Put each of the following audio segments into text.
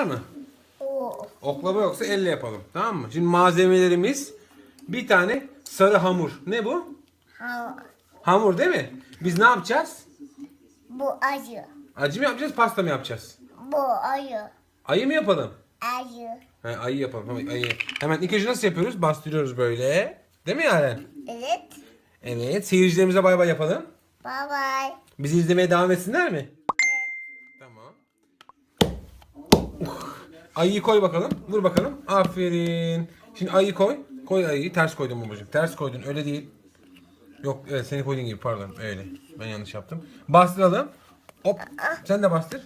Var mı? Oklava yoksa elle yapalım. Tamam mı? Şimdi malzemelerimiz bir tane sarı hamur. Ne bu? Ha. Hamur değil mi? Biz ne yapacağız? Bu ayı. Acı mı yapacağız, pasta mı yapacağız? Bu ayı. Ayı mı yapalım? Ayı. He, ayı yapalım. Tamam, ayı. Hemen ilk önce nasıl yapıyoruz? Bastırıyoruz böyle. Değil mi Yaren? Evet. Evet. Seyircilerimize bay bay yapalım. Bye bye. Bizi izlemeye devam etsinler mi? Tamam. Ayıyı koy bakalım. Vur bakalım. Aferin. Şimdi ayıyı koy. Koy ayıyı. Ters koydun babacığım. Ters koydun. Öyle değil. Yok evet seni koyduğun gibi pardon. Öyle. Ben yanlış yaptım. Bastıralım. Hop. Sen de bastır.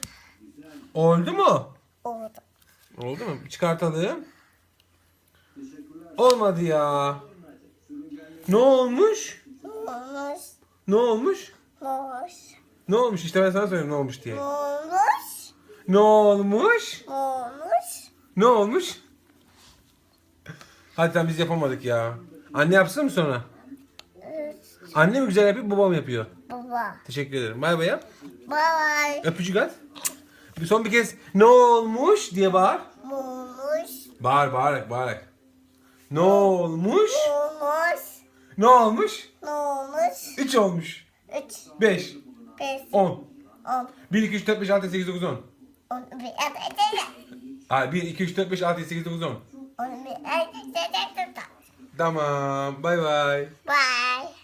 Oldu mu? Oldu. Oldu mu? Çıkartalım. Olmadı ya. Ne olmuş? Olmuş. Ne olmuş? Olmuş. Ne olmuş? İşte ben sana söyleyeyim ne olmuş diye. Olmuş. Ne olmuş? Olmuş. Ne olmuş? Hadi tamam biz yapamadık ya. Anne yapsın mı sonra? Evet. Anne mi güzel yapıyor, babam yapıyor. Baba. Teşekkür ederim. Bay bay yap. Bye. Öpücük at. Bir son bir kez ne olmuş diye bağır. Olmuş. Bağır bağırarak bağırarak. Ne olmuş? Olmuş. Ne olmuş? Ne olmuş? 3 olmuş. Üç. 5, Beş. 10. On. 1, 2, 3, 4, 5, 6, 8, 9, 10. On bir. Evet. Aa, 1, 2, 3, 4, 5, 6, 8, 9, 10. On bir. Evet. Tamam. Bay bay. Bye.